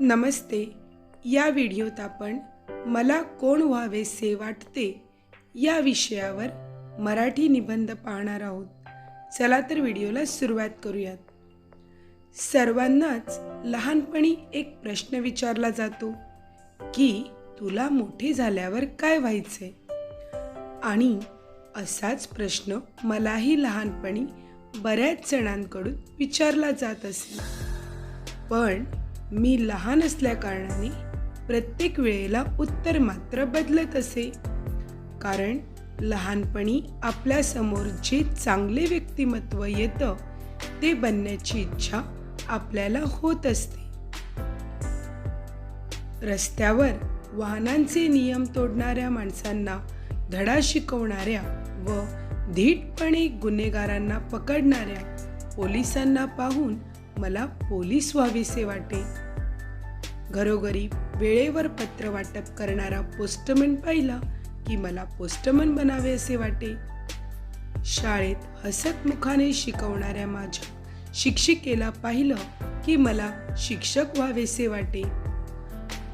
नमस्ते. या व्हिडिओत आपण मला कोण व्हावेसे वाटते या विषयावर मराठी निबंध पाहणार आहोत. चला तर व्हिडिओला सुरुवात करूयात. सर्वांनाच लहानपणी एक प्रश्न विचारला जातो की तुला मोठे झाल्यावर काय व्हायचे? आणि असाच प्रश्न मलाही लहानपणी बऱ्याच जणांकडून विचारला जात असे. पण मी लहान असल्याकारणाने प्रत्येक वेळेला उत्तर मात्र बदलत असे. कारण लहानपणी आपल्यासमोर जे चांगले व्यक्तिमत्व येतं ते बनण्याची इच्छा आपल्याला होत असते. रस्त्यावर वाहनांचे नियम तोडणाऱ्या माणसांना धडा शिकवणाऱ्या व धीटपणे गुन्हेगारांना पकडणाऱ्या पोलिसांना पाहून मला पोलीस व्हावेसे वाटे. घरोघरी वेळेवर पत्र वाटप करणारा पोस्टमन पाहिला की मला पोस्टमन बनावे असे वाटे. शाळेत हसतमुखाने शिकवणाऱ्या माझ्या शिक्षिकेला पाहिलं की मला शिक्षक व्हावेसे वाटे.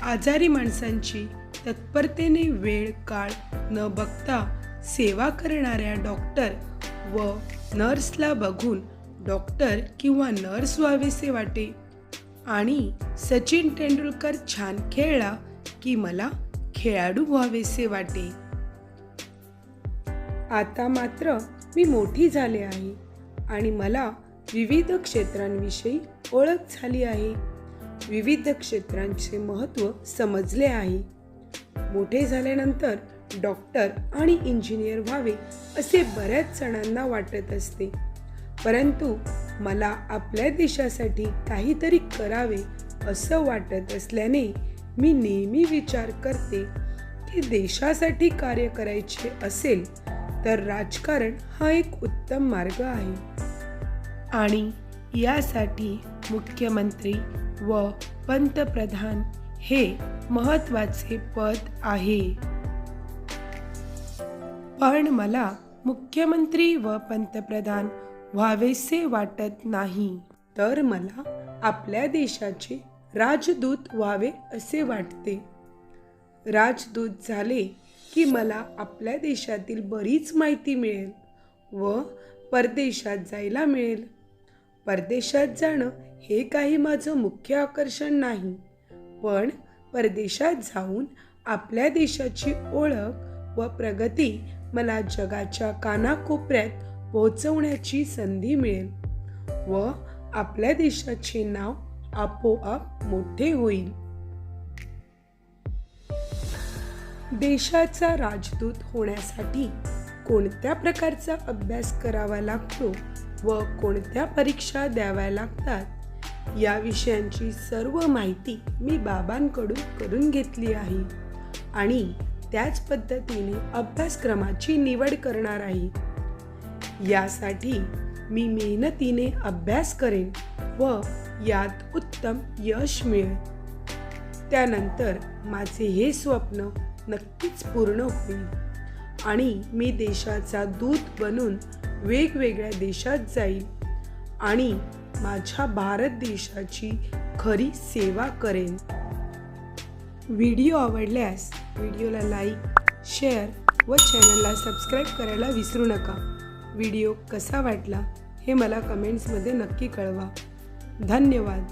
आजारी माणसांची तत्परतेने वेळ काळ न बघता सेवा करणाऱ्या डॉक्टर व नर्सला बघून डॉक्टर किंवा नर्स व्हावेसे वाटे. आणि सचिन तेंडुलकर छान खेळला की मला खेळाडू व्हावेसे वाटे. आता मात्र मी मोठी झाले आहे आणि मला विविध क्षेत्रांविषयी ओळख झाली आहे. विविध क्षेत्रांचे महत्त्व समजले आहे. मोठे झाल्यानंतर डॉक्टर आणि इंजिनियर व्हावे असे बऱ्याच जणांना वाटत असते. परंतु मला आपल्या देशासाठी काहीतरी करावे असं वाटत असल्याने मी नेहमी विचार करते की देशासाठी कार्य करायचे असेल तर राजकारण हा एक उत्तम मार्ग आहे. आणि यासाठी मुख्यमंत्री व पंतप्रधान हे महत्त्वाचे पद आहे. पण मला मुख्यमंत्री व पंतप्रधान व्हावेसे वाटत नाही. तर मला आपल्या देशाचे राजदूत व्हावे असे वाटते. राजदूत झाले की मला आपल्या देशातील बरीच माहिती मिळेल व परदेशात जायला मिळेल. परदेशात जाणं हे काही माझं मुख्य आकर्षण नाही पण परदेशात जाऊन आपल्या देशाची ओळख व प्रगती मला जगाच्या कानाकोपऱ्यात पोहोचवण्याची संधी मिळेल व आपल्या देशाचे नाव आपोआप मोठे होईल. देशाचा राजदूत होण्यासाठी कोणत्या प्रकारचा अभ्यास करावा लागतो व कोणत्या परीक्षा द्याव्या लागतात या विषयांची सर्व माहिती मी बाबांकडून करून घेतली आहे आणि त्याच पद्धतीने अभ्यासक्रमाची निवड करणार आहे. यासाठी मी मेहनतीने अभ्यास करेन व यात उत्तम यश मिळेल. त्यानंतर माझे हे स्वप्न नक्कीच पूर्ण होईल आणि मी देशाचा दूत बनून वेगवेगळ्या देशात जाईल आणि माझ्या भारत देशाची खरी सेवा करेन. व्हिडिओ आवडल्यास व्हिडिओला लाईक शेअर व चॅनलला सबस्क्राईब करायला विसरू नका. व्हिडिओ कसा वाटला हे मला कमेंट्समध्ये नक्की कळवा. धन्यवाद.